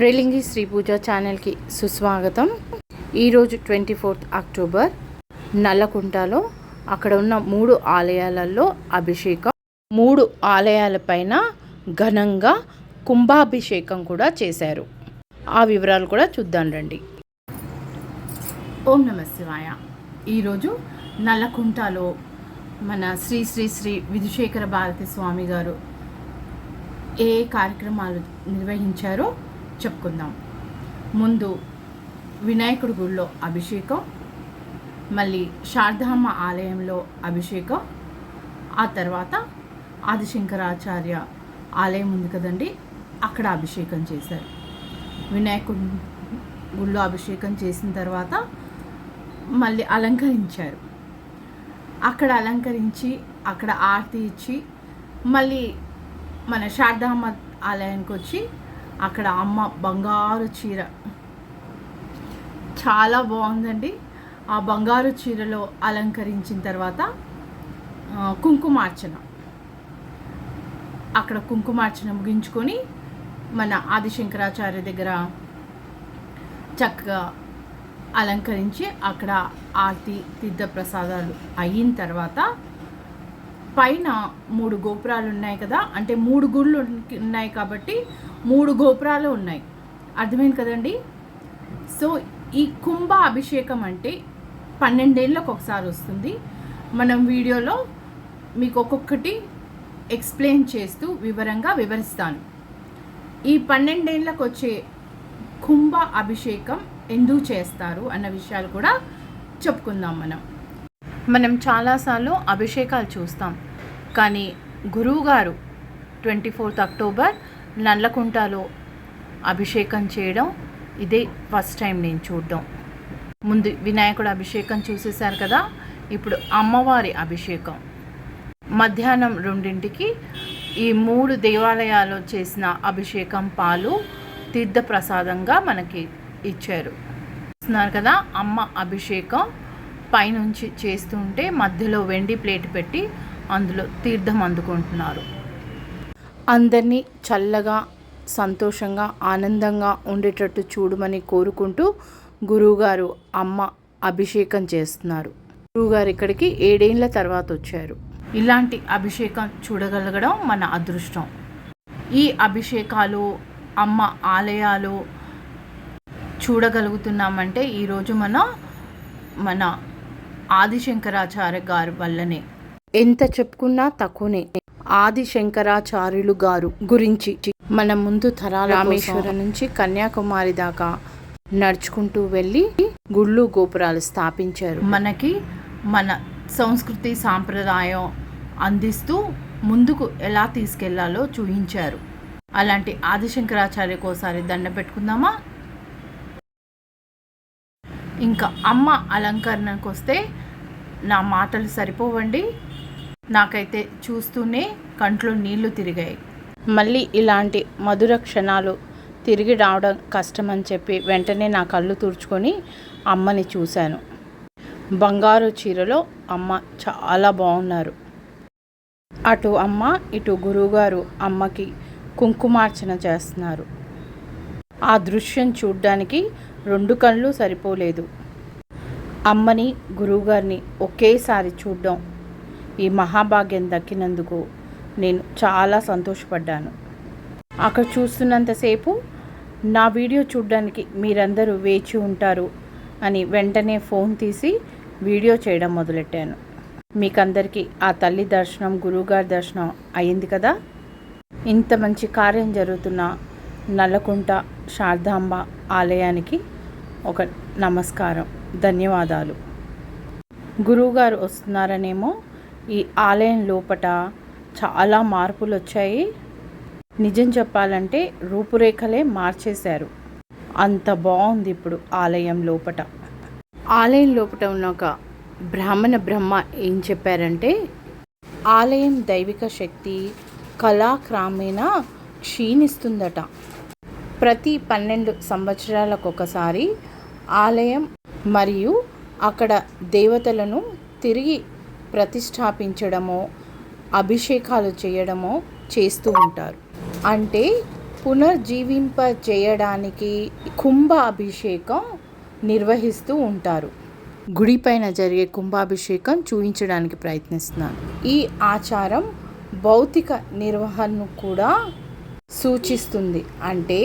రేలింగి శ్రీ పూజ ఛానల్కి సుస్వాగతం. ఈరోజు ట్వంటీ ఫోర్త్ అక్టోబర్. నల్లకుంటలో అక్కడ ఉన్న మూడు ఆలయాలలో అభిషేకం మూడు ఆలయాలపైన ఘనంగా కుంభాభిషేకం కూడా చేశారు. ఆ వివరాలు కూడా చూద్దాం రండి. ఓం నమ శివాయ. ఈరోజు నల్లకుంటలో మన శ్రీ శ్రీ శ్రీ విధుశేఖర భారతి స్వామి గారు ఏ ఏ కార్యక్రమాలు నిర్వహించారో చెప్పుకుందాం. ముందు వినాయకుడి గుడిలో అభిషేకం మళ్ళీ శారదామ్మ ఆలయంలో అభిషేకం ఆ తర్వాత ఆదిశంకరాచార్య ఆలయం ఉంది కదండి అక్కడ అభిషేకం చేశారు. వినాయకుడి గుళ్ళో అభిషేకం చేసిన తర్వాత మళ్ళీ అలంకరించారు. అక్కడ అలంకరించి అక్కడ ఆరతి ఇచ్చి మళ్ళీ మన శారదామ్మ ఆలయానికి వచ్చి అక్కడ అమ్మ బంగారు చీర. చాలా బాగుందండి. ఆ బంగారు చీరలో అలంకరించిన తర్వాత కుంకుమార్చన. అక్కడ కుంకుమార్చన ముగించుకొని మన ఆదిశంకరాచార్య దగ్గర చక్కగా అలంకరించి అక్కడ ఆర్తి తీర్థ ప్రసాదాలు అయిన తర్వాత పైన మూడు గోపురాలు ఉన్నాయి కదా అంటే మూడు గుళ్ళు ఉన్నాయి కాబట్టి మూడు గోపురాలు ఉన్నాయి. అర్థమైంది కదండి? సో ఈ కుంభ అభిషేకం అంటే పన్నెండేళ్ళకు ఒకసారి వస్తుంది. మనం వీడియోలో మీకు ఒక్కొక్కటి ఎక్స్ప్లెయిన్ చేస్తూ వివరంగా వివరిస్తాను. ఈ పన్నెండేళ్ళకు వచ్చే కుంభ అభిషేకం ఎందుకు చేస్తారు అన్న విషయాలు కూడా చెప్పుకుందాం మనం. మనం చాలాసార్లు అభిషేకాలు చూస్తాం. కానీ గురువుగారు ట్వంటీ ఫోర్త్ అక్టోబర్ నల్లకుంటలో అభిషేకం చేయడం ఇదే ఫస్ట్ టైం నేను చూడడం. ముందు వినాయకుడు అభిషేకం చూసేశారు కదా ఇప్పుడు అమ్మవారి అభిషేకం. మధ్యాహ్నం రెండింటికి ఈ మూడు దేవాలయాల్లో చేసిన అభిషేకం పాలు తీర్థప్రసాదంగా మనకి ఇచ్చారు. చూస్తున్నారు కదా అమ్మ అభిషేకం పైనుంచి చేస్తుంటే మధ్యలో వెండి ప్లేట్ పెట్టి అందులో తీర్థం అందుకుంటున్నారు. అందరినీ చల్లగా సంతోషంగా ఆనందంగా ఉండేటట్టు చూడమని కోరుకుంటూ గురువుగారు అమ్మ అభిషేకం చేస్తున్నారు. గురువుగారు ఇక్కడికి ఏడేళ్ళ తర్వాత వచ్చారు. ఇలాంటి అభిషేకం చూడగలగడం మన అదృష్టం. ఈ అభిషేకాలు అమ్మ ఆలయాలు చూడగలుగుతున్నామంటే ఈరోజు మన మన ఆదిశంకరాచార్య గారి వల్లనే. ఎంత చెప్పుకున్నా తక్కువనే. ఆదిశంకరాచార్యులు గారు గురించి మన ముందు తరాల రామేశ్వరం నుంచి కన్యాకుమారి దాకా నడుచుకుంటూ వెళ్ళి గుళ్ళు గోపురాలు స్థాపించారు. మనకి మన సంస్కృతి సాంప్రదాయం అందిస్తూ ముందుకు ఎలా తీసుకెళ్ళాలో చూపించారు. అలాంటి ఆదిశంకరాచార్యకు ఒకసారి దండ పెట్టుకుందామా? ఇంకా అమ్మ అలంకరణకు వస్తే నా మాటలు సరిపోవండి. నాకైతే చూస్తూనే కంట్లో నీళ్ళు తిరిగాయి. మళ్ళీ ఇలాంటి మధుర క్షణాలు తిరిగి రావడం కష్టమని చెప్పి వెంటనే నా కళ్ళు తుడుచుకొని అమ్మని చూశాను. బంగారు చీరలో అమ్మ చాలా బాగున్నారు. అటు అమ్మ ఇటు గురువుగారు అమ్మకి కుంకుమార్చన చేస్తున్నారు. ఆ దృశ్యం చూడ్డానికి రెండు కళ్ళు సరిపోలేదు. అమ్మని గురువుగారిని ఒకేసారి చూడడం ఈ మహాభాగ్యం దక్కినందుకు నేను చాలా సంతోషపడ్డాను. అక్కడ చూస్తున్నంతసేపు నా వీడియో చూడడానికి మీరందరూ వేచి ఉంటారు అని వెంటనే ఫోన్ తీసి వీడియో చేయడం మొదలెట్టాను. మీకందరికీ ఆ తల్లి దర్శనం గురువుగారి దర్శనం అయింది కదా? ఇంత మంచి కార్యం జరుగుతున్న నల్లకుంట శారదాంబ ఆలయానికి ఒక నమస్కారం ధన్యవాదాలు. గురువుగారు వస్తున్నారనేమో ఈ ఆలయం లోపట చాలా మార్పులు వచ్చాయి నిజం చెప్పాలంటే రూపురేఖలే మార్చేశారు. అంత బాగుంది ఇప్పుడు ఆలయం లోపట. ఆలయం లోపట ఉన్న ఒక బ్రాహ్మణ బ్రహ్మ ఏం చెప్పారంటే ఆలయం దైవిక శక్తి కళాక్రమేణ క్షీణిస్తుందట. ప్రతి పన్నెండు సంవత్సరాలకు ఒకసారి ఆలయం మరియు అక్కడ దేవతలను తిరిగి ప్రతిష్టాపించడమో అభిషేకాలు చేయడమో చేస్తూ ఉంటారు. అంటే పునర్జీవింప చేయడానికి కుంభ అభిషేకం నిర్వహిస్తూ ఉంటారు. గుడిపైన జరిగే కుంభాభిషేకం చూపించడానికి ప్రయత్నిస్తున్నాను. ఈ ఆచారం భౌతిక నిర్వహణను కూడా సూచిస్తుంది. అంటే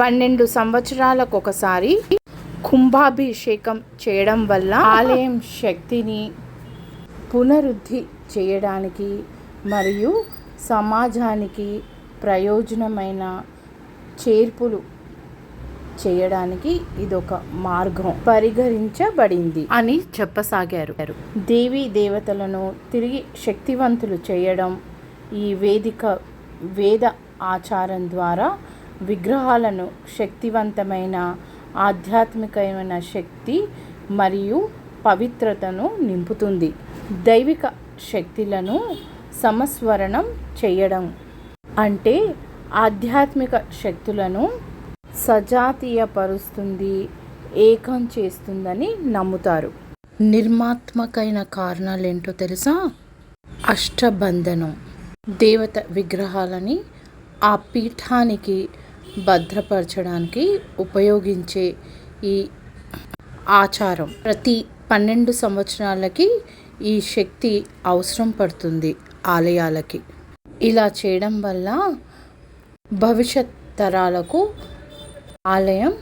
పన్నెండు సంవత్సరాలకు ఒకసారి కుంభాభిషేకం చేయడం వల్ల ఆలయం శక్తిని పునరుద్ధి చేయడానికి మరియు సమాజానికి ప్రయోజనమైన చేర్పులు చేయడానికి ఇదొక మార్గం పరిగణించబడింది అని చెప్పసాగారు. దేవీ దేవతలను తిరిగి శక్తివంతులు చేయడం ఈ వేదిక వేద ఆచారం ద్వారా విగ్రహాలను శక్తివంతమైన ఆధ్యాత్మికమైన శక్తి మరియు పవిత్రతను నింపుతుంది. దైవిక శక్తులను సమస్వరణం చేయడం అంటే ఆధ్యాత్మిక శక్తులను సజాతీయపరుస్తుంది ఏకం చేస్తుందని నమ్ముతారు. నిర్మాత్మకైన కారణాలు ఏంటో తెలుసా? అష్టబంధనం. దేవత విగ్రహాలని ఆ పీఠానికి భద్రపరచడానికి ఉపయోగించే ఈ ఆచారం. ప్రతి పన్నెండు సంవత్సరాలకి ఈ శక్తి అవసరం పడుతుంది ఆలయాలకి. ఇలా చేయడం వల్ల భవిష్యత్ తరాలకు ఆలయం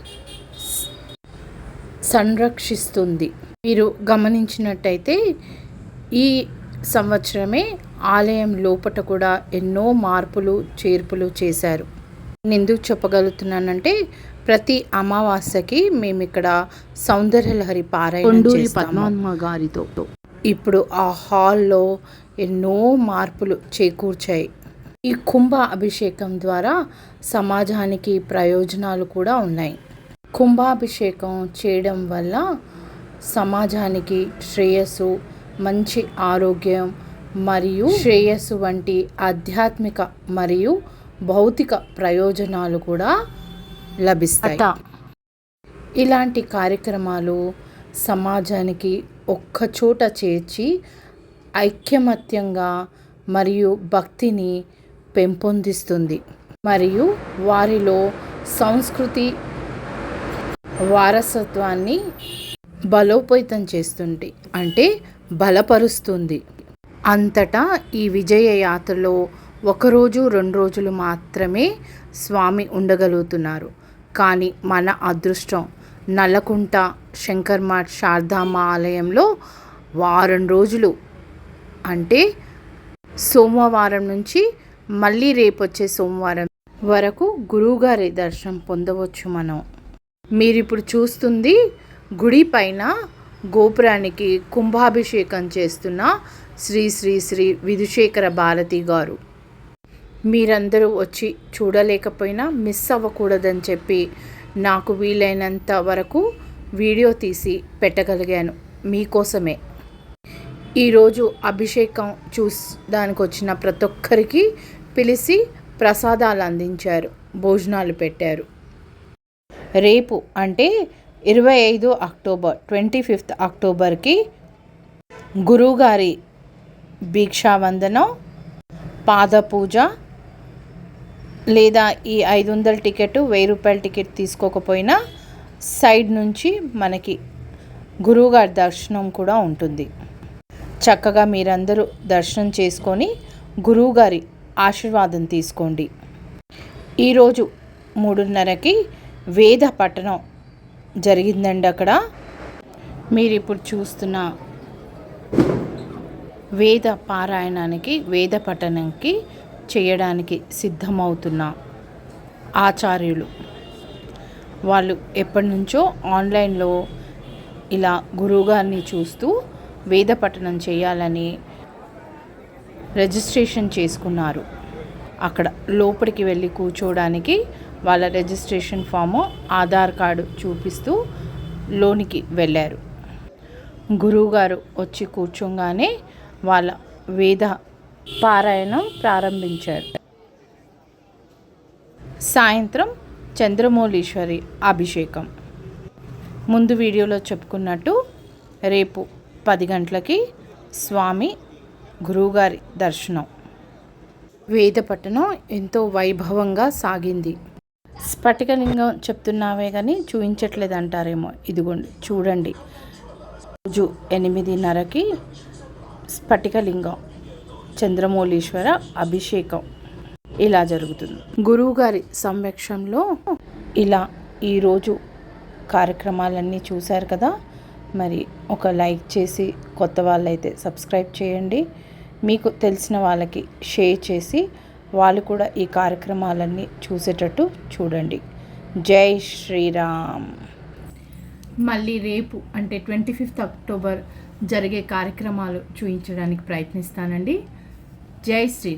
సంరక్షిస్తుంది. మీరు గమనించినట్టయితే ఈ సంవత్సరమే ఆలయం లోపట కూడా ఎన్నో మార్పులు చేర్పులు చేశారు. నేను ఎందుకు చెప్పగలుగుతున్నానంటే ప్రతి అమావాస్యకి మేము ఇక్కడ సౌందర్యలహరి పారాయణం పద్మాత్మ గారితో ఇప్పుడు ఆ హాల్లో ఎన్నో మార్పులు చేకూర్చాయి. ఈ కుంభ అభిషేకం ద్వారా సమాజానికి ప్రయోజనాలు కూడా ఉన్నాయి. కుంభాభిషేకం చేయడం వల్ల సమాజానికి శ్రేయస్సు మంచి ఆరోగ్యం మరియు శ్రేయస్సు వంటి ఆధ్యాత్మిక మరియు భౌతిక ప్రయోజనాలు కూడా లభిస్తాయి. ఇలాంటి కార్యక్రమాలు సమాజానికి ఒక్కచోట చేర్చి ఐక్యమత్యంగా మరియు భక్తిని పెంపొందిస్తుంది. మరియు వారిలో సంస్కృతి వారసత్వాన్ని బలోపేతం చేస్తుంది అంటే బలపరుస్తుంది. అంతటా ఈ విజయ యాత్రలో ఒకరోజు రెండు రోజులు మాత్రమే స్వామి ఉండగలుగుతున్నారు. కానీ మన అదృష్టం నల్లకుంట శంకర్మాట్ శారదామ్మ ఆలయంలో వారం రోజులు. అంటే సోమవారం నుంచి మళ్ళీ రేపు వచ్చే సోమవారం వరకు గురువుగారి దర్శనం పొందవచ్చు మనం. మీరు ఇప్పుడు చూస్తుంది గుడి పైన గోపురానికి కుంభాభిషేకం చేస్తున్న శ్రీ శ్రీ శ్రీ విధుశేఖర భారతి గారు. మీరందరూ వచ్చి చూడలేకపోయినా మిస్ అవ్వకూడదని చెప్పి నాకు వీలైనంత వరకు వీడియో తీసి పెట్టగలిగాను మీకోసమే. ఈరోజు అభిషేకం చూసడానికి వచ్చిన ప్రతి ఒక్కరికి పిలిచి ప్రసాదాలు అందించారు భోజనాలు పెట్టారు. రేపు అంటే ఇరవై ఐదు అక్టోబర్ ట్వంటీ ఫిఫ్త్ అక్టోబర్కి గురువుగారి భిక్షావందనం పాదపూజ లేదా ఈ ఐదు వందల టికెట్ వెయ్యి రూపాయల టికెట్ తీసుకోకపోయినా సైడ్ నుంచి మనకి గురువుగారి దర్శనం కూడా ఉంటుంది. చక్కగా మీరందరూ దర్శనం చేసుకొని గురువుగారి ఆశీర్వాదం తీసుకోండి. ఈరోజు మూడున్నరకి వేద పట్టణం జరిగిందండి అక్కడ. మీరు ఇప్పుడు చూస్తున్న వేద పారాయణానికి వేద పఠనంకి చేయడానికి సిద్ధమవుతున్న ఆచార్యులు. వాళ్ళు ఎప్పటి నుంచో ఆన్లైన్లో ఇలా గురువుగారిని చూస్తూ వేద పఠనం చేయాలని రిజిస్ట్రేషన్ చేసుకున్నారు. అక్కడ లోపలికి వెళ్ళి కూర్చోవడానికి వాళ్ళ రిజిస్ట్రేషన్ ఫాము ఆధార్ కార్డు చూపిస్తూ లోనికి వెళ్ళారు. గురువుగారు వచ్చి కూర్చోగానే వాళ్ళ వేద పారాయణం ప్రారంభించాడు సాయంత్రం చంద్రమౌళీశ్వరి అభిషేకం. ముందు వీడియోలో చెప్పుకున్నట్టు రేపు పది గంటలకి స్వామి గురువుగారి దర్శనం. వేద పట్టణం ఎంతో వైభవంగా సాగింది. స్ఫటికలింగం చెప్తున్నావే కానీ చూపించట్లేదు అంటారేమో ఇదిగోండి చూడండి. రోజు ఎనిమిదిన్నరకి స్ఫటికలింగం చంద్రమౌళీశ్వర అభిషేకం. ఇలా జరుగుతుంది. గురువుగారి సంరక్షణలో ఇలా ఈరోజు కార్యక్రమాలన్నీ చూశారు కదా? మరి ఒక లైక్ చేసి కొత్త వాళ్ళైతే సబ్స్క్రైబ్ చేయండి. మీకు తెలిసిన వాళ్ళకి షేర్ చేసి వాళ్ళు కూడా ఈ కార్యక్రమాలన్నీ చూసేటట్టు చూడండి. జై శ్రీరామ్. మళ్ళీ రేపు అంటే ట్వంటీ ఫిఫ్త్ అక్టోబర్ జరిగే కార్యక్రమాలు చూపించడానికి ప్రయత్నిస్తానండి. జై శ్రీరామ్.